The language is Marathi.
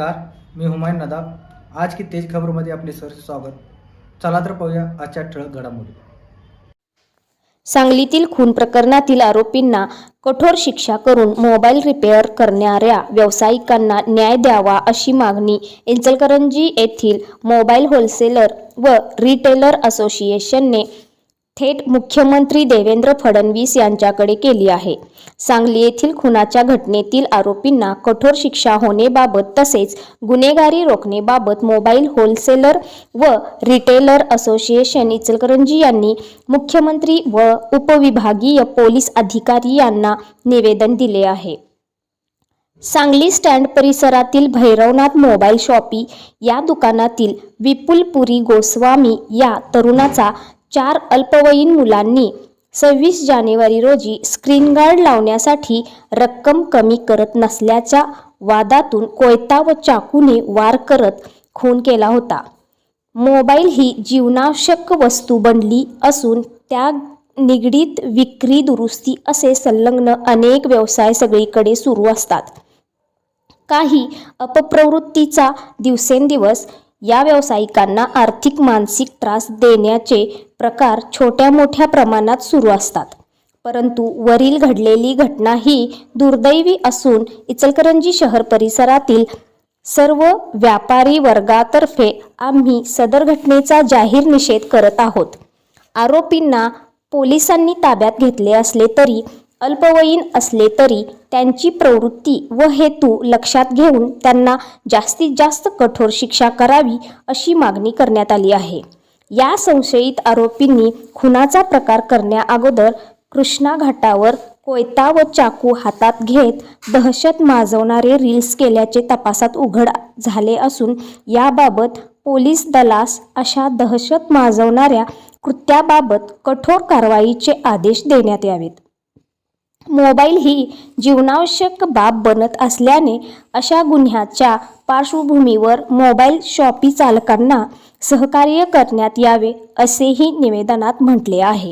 नमस्कार मी हुमायून नदाब. आज की तेज खबरमध्ये आपले सर स्वागत. चला तर पाहूया आजच्या ठळक घडामोडी. सांगलीतील खून प्रकरणातील आरोपींना कठोर शिक्षा करून मोबाईल रिपेअर करणाऱ्या व्यावसायिकांना न्याय द्यावा अशी मागणी इचलकरंजी येथील मोबाईल होलसेलर व रिटेलर असोसिएशनने थेट मुख्यमंत्री देवेंद्र फडणवीस यांच्याकडे केली आहे. सांगली येथील खुनाच्या घटनेतील आरोपींना कठोर शिक्षा होणेबाबत तसेच गुन्हेगारी रोखणेबाबत मोबाईल होलसेलर व रिटेलर असोसिएशन इचलकरंजी यांनी मुख्यमंत्री व उपविभागीय पोलीस अधिकारी यांना निवेदन दिले आहे. सांगली स्टँड परिसरातील भैरवनाथ मोबाईल शॉपी या दुकानातील विपुलपुरी गोस्वामी या तरुणाचा चार अल्पवयीन मुलांनी सव्वीस जानेवारी रोजी स्क्रीन गार्ड लावण्यासाठी रक्कम कमी करत नसल्याच्या वादातून कोयता व चाकूने वार करत खून केला होता. मोबाईल ही जीवनावश्यक वस्तू बनली असून त्या निगडीत विक्री दुरुस्ती असे संलग्न अनेक व्यवसाय सगळीकडे सुरू असतात. काही अपप्रवृत्तीचा दिवसेंदिवस या व्यावसायिकांना आर्थिक मानसिक त्रास देण्याचे प्रकार छोट्या मोठ्या प्रमाणात सुरू असतात. परंतु वरील घडलेली घटना ही दुर्दैवी असून इचलकरंजी शहर परिसरातील सर्व व्यापारी वर्गातर्फे आम्ही सदर घटनेचा जाहीर निषेध करत आहोत. आरोपींना पोलिसांनी ताब्यात घेतले असले तरी अल्पवयीन असले तरी त्यांची प्रवृत्ती व हेतू लक्षात घेऊन त्यांना जास्तीत जास्त कठोर शिक्षा करावी अशी मागणी करण्यात आली आहे. या संशयित आरोपींनी खुनाचा प्रकार करण्याअगोदर कृष्णा घाटावर कोयता व चाकू हातात घेत दहशत माजवणारे रील्स केल्याचे तपासात उघड झाले असून याबाबत पोलीस दलास अशा दहशत माजवणाऱ्या कृत्याबाबत कठोर कारवाईचे आदेश देण्यात यावेत. मोबाईल ही जीवनावश्यक बाब बनत असल्याने अशा गुन्ह्याच्या पार्श्वभूमीवर मोबाईल शॉपी चालकांना सहकार्य करण्यात यावे असेही निवेदनात म्हटले आहे.